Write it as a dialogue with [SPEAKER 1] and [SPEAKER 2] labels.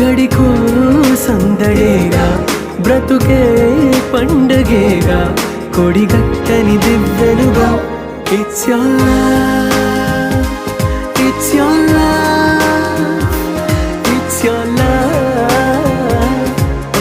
[SPEAKER 1] గడికో సందడేగా బ్రతుకే పండగేగా కొడిగట్టని దివ్వెనుగా ఇచ్చా